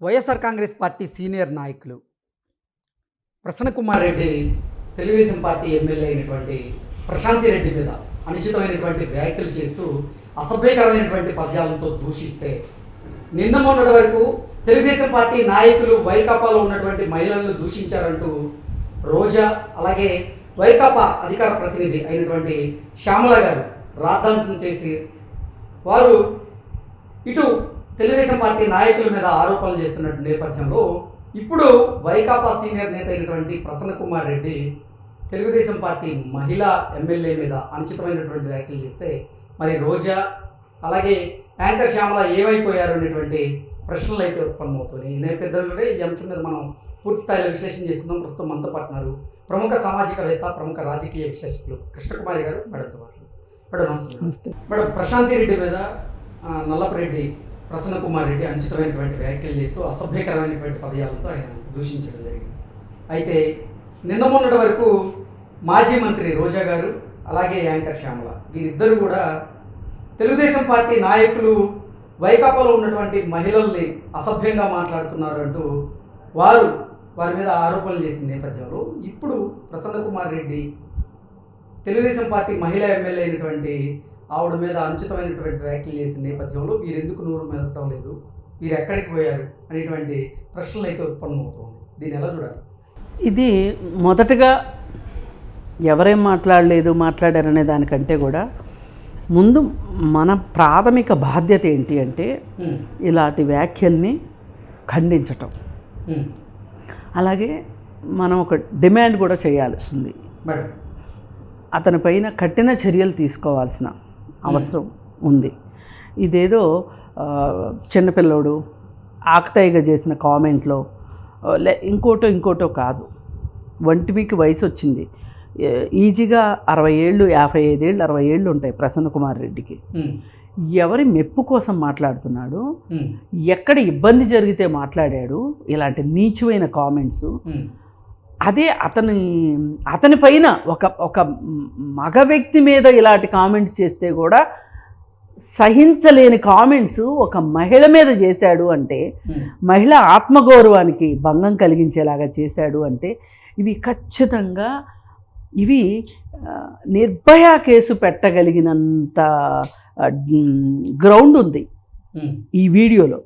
YSR Congress party senior నాయకులు Prasanna Kumar Reddy Telugu Desam party MLA అయినటువంటి ప్రశాంతి రెడ్డి మీద అనుచితమైనటువంటి వ్యాఖ్యలు చేస్తూ అసభ్యకరమైనటువంటి పద్యాలతో దూషిస్తే నిన్న మొన్నటి వరకు తెలుగుదేశం పార్టీ నాయకులు వైకాపాలో ఉన్నటువంటి మహిళలను దూషించారంటూ రోజా అలాగే వైకాపా అధికార ప్రతినిధి అయినటువంటి శ్యామల గారు రాద్ధాంతం చేసి వారు ఇటు తెలుగుదేశం పార్టీ నాయకుల మీద ఆరోపణలు చేస్తున్న నేపథ్యంలో ఇప్పుడు వైకాపా సీనియర్ నేత అయినటువంటి ప్రసన్న కుమార్ రెడ్డి తెలుగుదేశం పార్టీ మహిళా ఎమ్మెల్యే మీద అనుచితమైనటువంటి వ్యాఖ్యలు చేస్తే మరి రోజా అలాగే యాంకర్ శ్యామల ఏమైపోయారు అనేటువంటి ప్రశ్నలు అయితే ఉత్పన్నమవుతున్నాయి. ఈ నేపథ్యంలోనే ఈ అంశం మీద మనం పూర్తి స్థాయిలో విశ్లేషణ చేసుకుందాం ప్రస్తుతం మనతో పాటున్నారు ప్రముఖ సామాజికవేత్త ప్రముఖ రాజకీయ విశ్లేషకులు కృష్ణకుమారి గారు మేడంతో మాట్లాడు మేడం నమస్తే. నమస్తే. మేడం ప్రశాంతి రెడ్డి మీద నల్లపరెడ్డి ప్రసన్న కుమార్ రెడ్డి అనుచితమైనటువంటి వ్యాఖ్యలు చేస్తూ అసభ్యకరమైనటువంటి పదయాలతో ఆయన దూషించడం జరిగింది. అయితే నిన్న మొన్నటి వరకు మాజీ మంత్రి రోజా గారు అలాగే యాంకర్ శ్యామల వీరిద్దరూ కూడా తెలుగుదేశం పార్టీ నాయకులు వైకాపాలో ఉన్నటువంటి మహిళల్ని అసభ్యంగా మాట్లాడుతున్నారు అంటూ వారు వారి మీద ఆరోపణలు చేసిన నేపథ్యంలో ఇప్పుడు ప్రసన్న కుమార్ రెడ్డి తెలుగుదేశం పార్టీ మహిళా ఎమ్మెల్యే అయినటువంటి ఆవిడ మీద అనుచితమైనటువంటి వ్యాఖ్యలు చేసిన నేపథ్యంలో వీరెందుకు నోరు మెదపడం లేదు? వీరు ఎక్కడికి పోయారు? అనేటువంటి ప్రశ్నలు అయితే ఉత్పన్నమవుతుంది. దీన్ని ఎలా చూడాలి? ఇది మొదటగా ఎవరేం మాట్లాడలేదు మాట్లాడారనే దానికంటే కూడా ముందు మన ప్రాథమిక బాధ్యత ఏంటి అంటే ఇలాంటి వ్యాఖ్యల్ని ఖండించటం. అలాగే మనం ఒక డిమాండ్ కూడా చేయాల్సింది. అతని పైన కఠిన చర్యలు తీసుకోవాల్సిన అవసరం ఉంది. ఇదేదో చిన్నపిల్లోడు ఆకతాయిగా చేసిన కామెంట్లో లే ఇంకోటో ఇంకోటో కాదు. ఒంటిమికి వయసు వచ్చింది ఈజీగా అరవై ఏళ్ళు యాభై ఐదేళ్ళు అరవై ఏళ్ళు ఉంటాయి ప్రసన్న కుమార్ రెడ్డికి. ఎవరి మెప్పు కోసం మాట్లాడుతున్నాడు? ఎక్కడ ఇబ్బంది జరిగితే మాట్లాడాడు? ఇలాంటి నీచమైన కామెంట్స్. అదే అతని అతని పైన ఒక ఒక మగ వ్యక్తి మీద ఇలాంటి కామెంట్స్ చేస్తే కూడా సహించలేని కామెంట్స్ ఒక మహిళ మీద చేశాడు అంటే మహిళ ఆత్మగౌరవానికి భంగం కలిగించేలాగా చేశాడు అంటే ఇవి ఖచ్చితంగా ఇవి నిర్భయ కేసు పెట్టగలిగినంత గ్రౌండ్ ఉంది ఈ వీడియోలో.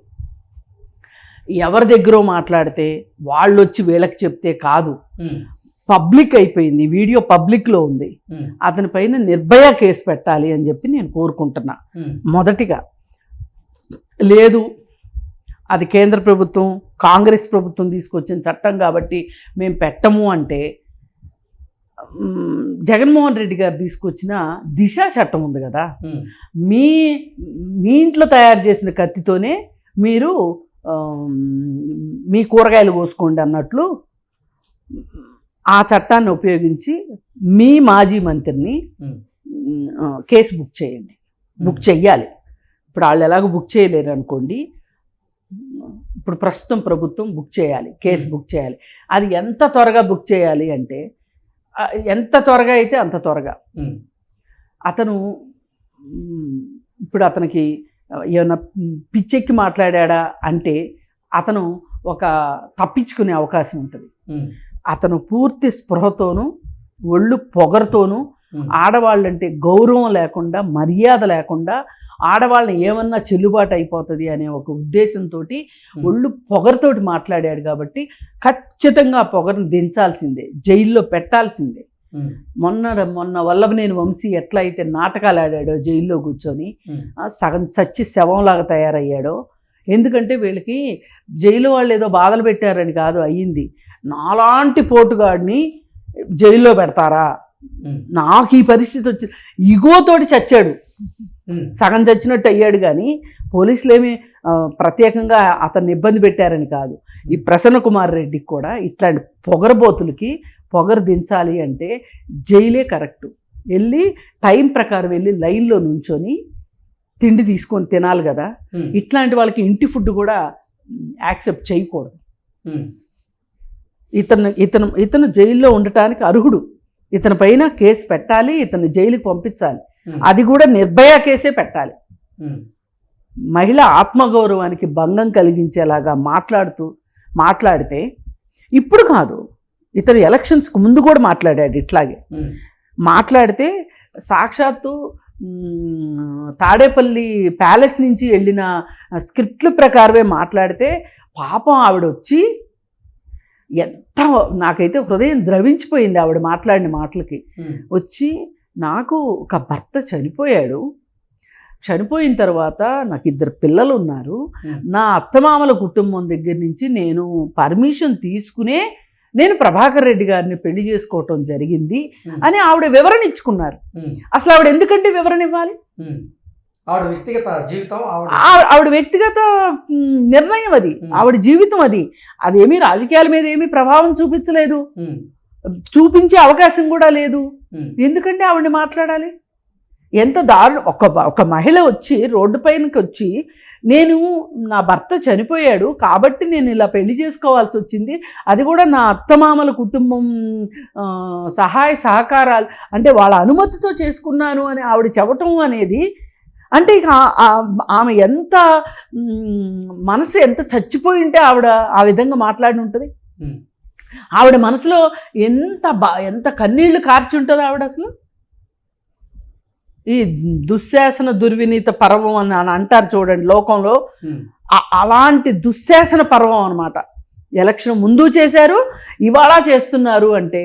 ఎవరి దగ్గర మాట్లాడితే వాళ్ళు వచ్చి వీళ్ళకి చెప్తే కాదు. పబ్లిక్ అయిపోయింది. వీడియో పబ్లిక్లో ఉంది. అతని పైన నిర్భయ కేసు పెట్టాలి అని చెప్పి నేను కోరుకుంటున్నా. మొదటిగా లేదు అది కేంద్ర ప్రభుత్వం కాంగ్రెస్ ప్రభుత్వం తీసుకొచ్చిన చట్టం కాబట్టి మేము పెట్టము అంటే జగన్మోహన్ రెడ్డి గారు తీసుకొచ్చిన దిశ చట్టం ఉంది కదా. మీ మీ ఇంట్లో తయారు చేసిన కత్తితోనే మీరు మీ కూరగాయలు కోసుకోండి అన్నట్లు ఆ చట్టాన్ని ఉపయోగించి మీ మాజీ మంత్రిని కేసు బుక్ చేయండి. బుక్ చెయ్యాలి. ఇప్పుడు వాళ్ళు ఎలాగో బుక్ చేయలేరు అనుకోండి. ఇప్పుడు ప్రస్తుతం ప్రభుత్వం బుక్ చేయాలి కేసు బుక్ చేయాలి. అది ఎంత త్వరగా బుక్ చేయాలి అంటే ఎంత త్వరగా అయితే అంత త్వరగా. అతను ఇప్పుడు అతనికి ఏమైనా పిచ్చెక్కి మాట్లాడా అంటే అతను ఒక తప్పించుకునే అవకాశం ఉంటుంది. అతను పూర్తి స్పృహతోనూ ఒళ్ళు పొగరుతోనూ ఆడవాళ్ళంటే గౌరవం లేకుండా మర్యాద లేకుండా ఆడవాళ్ళని ఏమన్నా చెల్లుబాటు అయిపోతుంది అనే ఒక ఉద్దేశంతో ఒళ్ళు పొగరుతోటి మాట్లాడాడు కాబట్టి ఖచ్చితంగా పొగరుని దించాల్సిందే జైల్లో పెట్టాల్సిందే. మొన్న మొన్న వల్లభనేని వంశీ ఎట్లా అయితే నాటకాలు ఆడాడో జైల్లో కూర్చొని సగం చచ్చి శవంలాగా తయారయ్యాడో ఎందుకంటే వీళ్ళకి జైలు వాళ్ళు ఏదో బాధలు పెట్టారని కాదు అయ్యింది. నాలాంటి పోటుగాడిని జైల్లో పెడతారా? నాకు ఈ పరిస్థితి వచ్చి ఇగోతోటి చచ్చాడు. సగం చచ్చినట్టు అయ్యాడు కానీ పోలీసులు ఏమి ప్రత్యేకంగా అతన్ని ఇబ్బంది పెట్టారని కాదు. ఈ ప్రసన్న కుమార్ రెడ్డికి కూడా ఇట్లాంటి పొగరబోతులకి పొగరు దించాలి అంటే జైలే కరెక్ట్. వెళ్ళి టైం ప్రకారం వెళ్ళి లైన్లో నుంచొని తిండి తీసుకొని తినాలి కదా. ఇట్లాంటి వాళ్ళకి ఇంటి ఫుడ్ కూడా యాక్సెప్ట్ చేయకూడదు. ఇతను ఇతను ఇతను జైల్లో ఉండటానికి అర్హుడు. ఇతని పైన కేసు పెట్టాలి ఇతను జైలుకి పంపించాలి. అది కూడా నిర్భయ కేసే పెట్టాలి. మహిళ ఆత్మగౌరవానికి భంగం కలిగించేలాగా మాట్లాడుతూ మాట్లాడితే ఇప్పుడు కాదు ఇతను ఎలక్షన్స్కి ముందు కూడా మాట్లాడాడు ఇట్లాగే. మాట్లాడితే సాక్షాత్తు తాడేపల్లి ప్యాలెస్ నుంచి వెళ్ళిన స్క్రిప్ట్ల ప్రకారమే మాట్లాడితే పాపం ఆవిడ వచ్చి ఎంత నాకైతే హృదయం ద్రవించిపోయింది ఆవిడ మాట్లాడిన మాటలకి. వచ్చి నాకు ఒక భర్త చనిపోయాడు. చనిపోయిన తర్వాత నాకు ఇద్దరు పిల్లలు ఉన్నారు నా అత్తమామల కుటుంబం దగ్గర నుంచి నేను పర్మిషన్ తీసుకునే నేను ప్రభాకర్ రెడ్డి గారిని పెళ్ళి చేసుకోవటం జరిగింది అని ఆవిడ వివరణ ఇచ్చుకున్నారు అసలు ఆవిడ ఎందుకంటే వివరణ ఇవ్వాలి. ఆవిడ వ్యక్తిగత జీవితం ఆవిడ వ్యక్తిగత నిర్ణయం అది. ఆవిడ జీవితం అది. అదేమీ రాజకీయాల మీద ఏమీ ప్రభావం చూపించలేదు. చూపించే అవకాశం కూడా లేదు. ఎందుకంటే ఆవిడని మాట్లాడాలి? ఎంత దారుణ ఒక ఒక మహిళ వచ్చి రోడ్డు పైనకి వచ్చి నేను నా భర్త చనిపోయాడు కాబట్టి నేను ఇలా పెళ్ళి చేసుకోవాల్సి వచ్చింది. అది కూడా నా అత్తమామల కుటుంబం సహాయ సహకారాలు అంటే వాళ్ళ అనుమతితో చేసుకున్నాను అని ఆవిడ చెప్పటం అనేది అంటే ఇక ఆమె ఎంత మనసు ఎంత చచ్చిపోయి ఉంటే ఆవిడ ఆ విధంగా మాట్లాడి ఉంటుంది? ఆవిడ మనసులో ఎంత బా ఎంత కన్నీళ్ళు కార్చి ఉంటుంది ఆవిడ అసలు? ఈ దుశ్శాసన దుర్వినీత పర్వం అని అని అంటారు చూడండి లోకంలో. అలాంటి దుశ్శాసన పర్వం అనమాట ఎలక్షన్ ముందు చేశారు ఇవాళ చేస్తున్నారు అంటే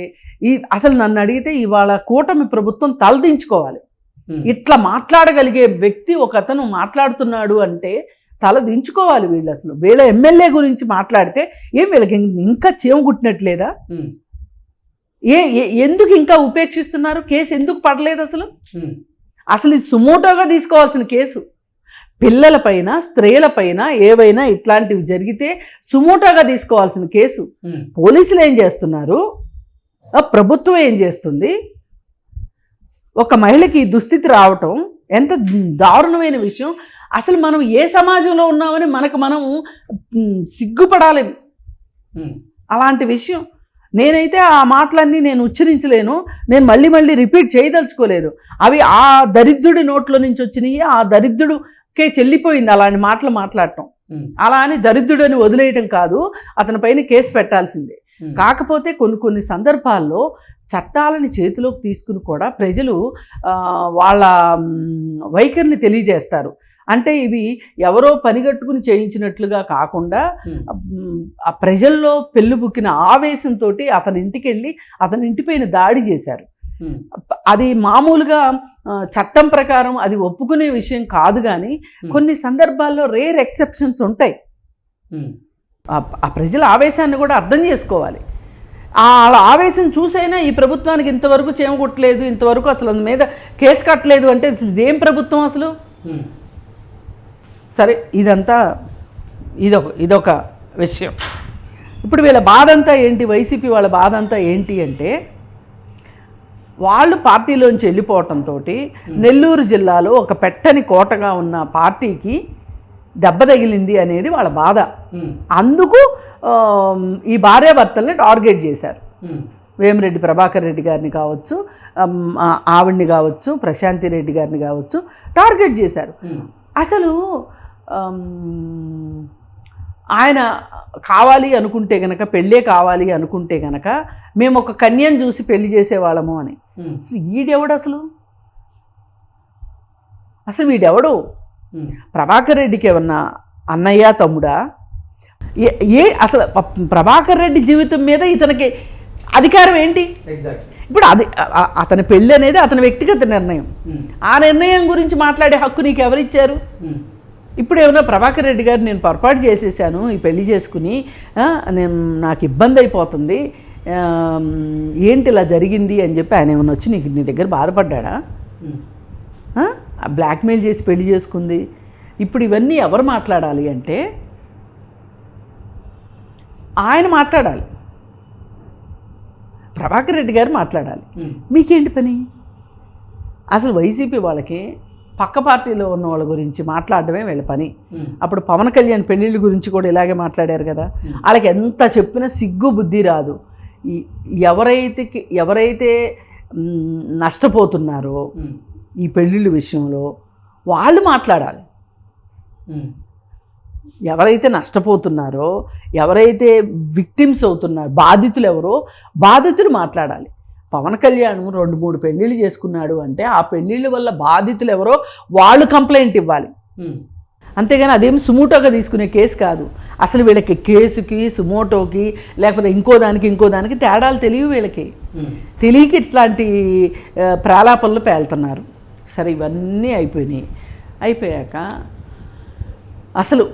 ఈ అసలు నన్ను అడిగితే ఇవాళ కూటమి ప్రభుత్వం తలదించుకోవాలి. ఇట్లా మాట్లాడగలిగే వ్యక్తి ఒక అతను మాట్లాడుతున్నాడు అంటే తల దించుకోవాలి వీళ్ళు అసలు. వీళ్ళ ఎమ్మెల్యే గురించి మాట్లాడితే ఏం వీళ్ళకి ఇంకా చీమ కుట్టినట్లేదా? ఏ ఎందుకు ఇంకా ఉపేక్షిస్తున్నారు? కేసు ఎందుకు పడలేదు అసలు? అసలు ఇది సుమోటోగా తీసుకోవాల్సిన కేసు. పిల్లలపైన స్త్రీలపైన ఏవైనా ఇట్లాంటివి జరిగితే సుమోటోగా తీసుకోవాల్సిన కేసు. పోలీసులు ఏం చేస్తున్నారు? ప్రభుత్వం ఏం చేస్తుంది? ఒక మహిళకి దుస్థితి రావటం ఎంత దారుణమైన విషయం. అసలు మనం ఏ సమాజంలో ఉన్నామని మనకు మనం సిగ్గుపడాలి. అలాంటి విషయం. నేనైతే ఆ మాటలన్నీ నేను ఉచ్చరించలేను. నేను మళ్ళీ మళ్ళీ రిపీట్ చేయదలుచుకోలేదు. అవి ఆ దరిద్రుడి నోట్లో నుంచి వచ్చినాయి ఆ దరిద్రుడికే చెల్లిపోయింది అలాంటి మాటలు మాట్లాడటం. అలా అని దరిద్రుడని వదిలేయటం కాదు అతని పైన కేసు పెట్టాల్సిందే. కాకపోతే కొన్ని కొన్ని సందర్భాల్లో చట్టాలని చేతిలోకి తీసుకుని కూడా ప్రజలు వాళ్ళ వైఖరిని తెలియజేస్తారు. అంటే ఇవి ఎవరో పనిగట్టుకుని చేయించినట్లుగా కాకుండా ఆ ప్రజల్లో పెళ్ళుబుక్కిన ఆవేశంతో అతని ఇంటికి వెళ్ళి అతని ఇంటిపైన దాడి చేశారు. అది మామూలుగా చట్టం ప్రకారం అది ఒప్పుకునే విషయం కాదు కానీ. కొన్ని సందర్భాల్లో రేర్ ఎక్సెప్షన్స్ ఉంటాయి. ఆ ప్రజల ఆవేశాన్ని కూడా అర్థం చేసుకోవాలి. ఆ వాళ్ళ ఆవేశం చూసైనా ఈ ప్రభుత్వానికి ఇంతవరకు చేమకొట్టలేదు ఇంతవరకు అసలు అందు మీద కేసు కట్టలేదు అంటే ఇదేం ప్రభుత్వం అసలు? సరే ఇదంతా ఇదొక ఇదొక విషయం. ఇప్పుడు వీళ్ళ బాధ అంతా ఏంటి? వైసీపీ వాళ్ళ బాధ అంతా ఏంటి అంటే వాళ్ళు పార్టీలోంచి వెళ్ళిపోవటంతో నెల్లూరు జిల్లాలో ఒక పెట్టని కోటగా ఉన్న పార్టీకి దెబ్బ తగిలింది అనేది వాళ్ళ బాధ. అందుకు ఈ భార్యాభర్తల్ని టార్గెట్ చేశారు. వేమిరెడ్డి ప్రభాకర్ రెడ్డి గారిని కావచ్చు ఆవిడ్ని కావచ్చు ప్రశాంతి రెడ్డి గారిని కావచ్చు టార్గెట్ చేశారు. అసలు ఆయన కావాలి అనుకుంటే గనక పెళ్ళే కావాలి అనుకుంటే గనక మేము ఒక కన్యను చూసి పెళ్ళి చేసేవాళ్ళము అని. అసలు ఈడెవడు అసలు? అసలు వీడెవడు ప్రభాకర్ రెడ్డికి ఏమన్నా అన్నయ్య తమ్ముడా? ఏ అసలు ప్రభాకర్ రెడ్డి జీవితం మీద ఇతనికి అధికారం ఏంటి? ఇప్పుడు అది అతని పెళ్ళి అనేది అతని వ్యక్తిగత నిర్ణయం. ఆ నిర్ణయం గురించి మాట్లాడే హక్కు నీకు ఎవరిచ్చారు ఇప్పుడు ఏమైనా ప్రభాకర్ రెడ్డి గారు నేను పొరపాటు చేసేసాను ఈ పెళ్ళి చేసుకుని నేను నాకు ఇబ్బంది అయిపోతుంది ఏంటి ఇలా జరిగింది అని చెప్పి ఆయన ఏమైనా వచ్చి నీకు నీ దగ్గర బాధపడ్డా బ్లాక్మెయిల్ చేసి పెళ్ళి చేసుకుంది. ఇప్పుడు ఇవన్నీ ఎవరు మాట్లాడాలి అంటే ఆయన మాట్లాడాలి. ప్రభాకర్ రెడ్డి గారు మాట్లాడాలి. మీకేంటి పని? అసలు వైసీపీ వాళ్ళకి పక్క పార్టీలో ఉన్న వాళ్ళ గురించి మాట్లాడడమే వీళ్ళ పని. అప్పుడు పవన్ కళ్యాణ్ పెళ్ళిళ్ళ గురించి కూడా ఇలాగే మాట్లాడారు కదా. వాళ్ళకి ఎంత చెప్పినా సిగ్గు బుద్ధి రాదు. ఈ ఎవరైతే ఎవరైతే నష్టపోతున్నారో ఈ పెళ్ళిళ్ళ విషయంలో వాళ్ళు మాట్లాడాలి. ఎవరైతే నష్టపోతున్నారో ఎవరైతే విక్టిమ్స్ అవుతున్నారో బాధితులు ఎవరో బాధితులు మాట్లాడాలి. పవన్ కళ్యాణ్ రెండు మూడు పెళ్ళిళ్ళు చేసుకున్నాడు అంటే ఆ పెళ్ళిళ్ళ వల్ల బాధితులు ఎవరో వాళ్ళు కంప్లైంట్ ఇవ్వాలి. అంతేగాని అదేం సుమోటోగా తీసుకునే కేసు కాదు. అసలు వీళ్ళకి కేసుకి సుమోటోకి లేకపోతే ఇంకో దానికి ఇంకో దానికి తేడాలు తెలియవు వీళ్ళకి. తెలియక ఇట్లాంటి ప్రాలాపనలు పేలుతున్నారు. సరే ఇవన్నీ అయిపోయినాయి. అయిపోయాక అసలు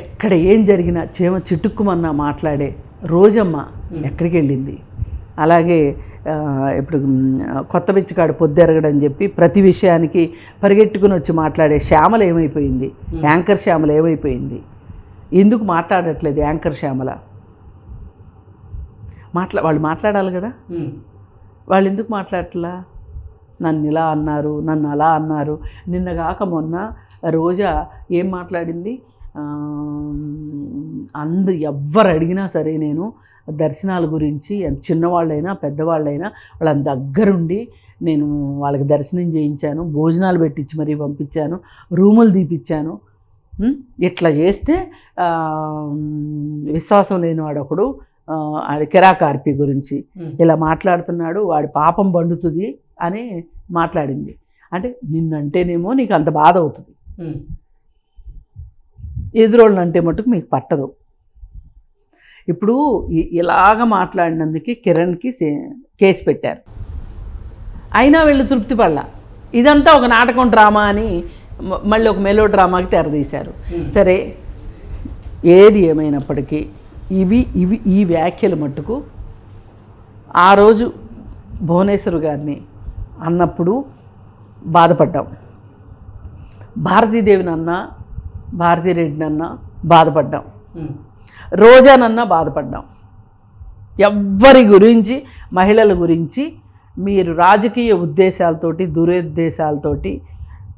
ఎక్కడ ఏం జరిగినా చేమ చిటుక్కుమన్నా మాట్లాడే రోజమ్మ ఎక్కడికి వెళ్ళింది అలాగే ఇప్పుడు కొత్త బిచ్చకాడు పొద్దెరగడని చెప్పి ప్రతి విషయానికి పరిగెట్టుకుని వచ్చి మాట్లాడే శ్యామల ఏమైపోయింది? యాంకర్ శ్యామల ఏమైపోయింది? ఎందుకు మాట్లాడట్లేదు యాంకర్ శ్యామల? మాట్లా వాళ్ళు మాట్లాడాలి కదా. వాళ్ళు ఎందుకు మాట్లాడట్లా? నన్ను ఇలా అన్నారు నన్ను అలా అన్నారు. నిన్న కాక మొన్న రోజా ఏం మాట్లాడింది? అందు ఎవ్వరు అడిగినా సరే నేను దర్శనాల గురించి చిన్నవాళ్ళైనా పెద్దవాళ్ళైనా వాళ్ళ దగ్గరుండి నేను వాళ్ళకి దర్శనం చేయించాను భోజనాలు పెట్టించి మరీ పంపించాను రూములు తీపిచ్చాను? ఇట్లా చేస్తే విశ్వాసం ఆ, ఆడి కిరాకార్పి గురించి. ఇలా మాట్లాడుతున్నాడు వాడి పాపం పండుతుంది అని మాట్లాడింది. అంటే నిన్నంటేనేమో నీకు అంత బాధ అవుతుంది. అంటే మటుకు మీకు పట్టదు. ఇప్పుడు ఇలాగ మాట్లాడినందుకు కిరణ్కి సే- కేసు పెట్టారు. అయినా వీళ్ళు తృప్తి పడలా. ఇదంతా ఒక నాటకం డ్రామా అని మళ్ళీ ఒక మెలో డ్రామాకి తెరదీశారు. సరే ఏది ఏమైనప్పటికీ ఇవి ఇవి ఈ వ్యాఖ్యలు మట్టుకు ఆ రోజు భువనేశ్వర్ గారిని అన్నప్పుడు బాధపడ్డాం. భారతీదేవిని అన్నా భారతీరెడ్డిని అన్నా బాధపడ్డాం. రోజానన్నా బాధపడ్డాం. ఎవ్వరి గురించి మహిళల గురించి మీరు రాజకీయ ఉద్దేశాలతోటి దురుద్దేశాలతోటి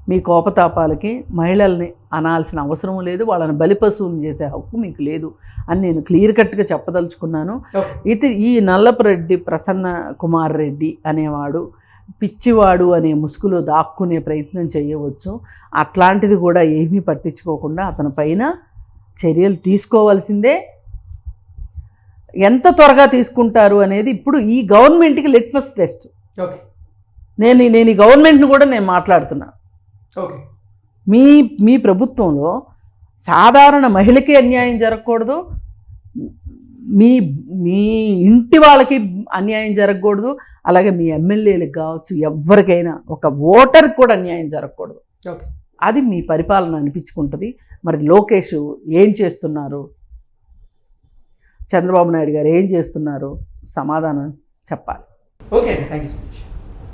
మీ కోపతాపాలకి మహిళల్ని అనాల్సిన అవసరం లేదు వాళ్ళని బలిపశువుని చేసే హక్కు మీకు లేదు అని నేను క్లియర్ కట్గా చెప్పదలుచుకున్నాను. ఇది ఈ నల్లపురెడ్డి ప్రసన్న కుమార్ రెడ్డి అనేవాడు పిచ్చివాడు అనే ముసుగులో దాక్కునే ప్రయత్నం చేయవచ్చు. అట్లాంటిది కూడా ఏమీ పట్టించుకోకుండా అతని పైన చర్యలు తీసుకోవాల్సిందే. ఎంత త్వరగా తీసుకుంటారు అనేది ఇప్పుడు ఈ గవర్నమెంట్కి లిట్మస్ టెస్ట్ ఓకే. నేను నేను ఈ గవర్నమెంట్ని కూడా నేను మాట్లాడుతున్నా. ఓకే. మీ మీ ప్రభుత్వంలో సాధారణ మహిళకి అన్యాయం జరగకూడదు. మీ మీ ఇంటి వాళ్ళకి అన్యాయం జరగకూడదు. అలాగే మీ ఎమ్మెల్యేలకు కావచ్చు ఎవరికైనా ఒక ఓటర్కి కూడా అన్యాయం జరగకూడదు. ఓకే. అది మీ పరిపాలన అనిపించుకుంటుంది. మరి లోకేష్ ఏం చేస్తున్నారు? చంద్రబాబు నాయుడు గారు ఏం చేస్తున్నారు? సమాధానం చెప్పాలి. Okay thank you so much.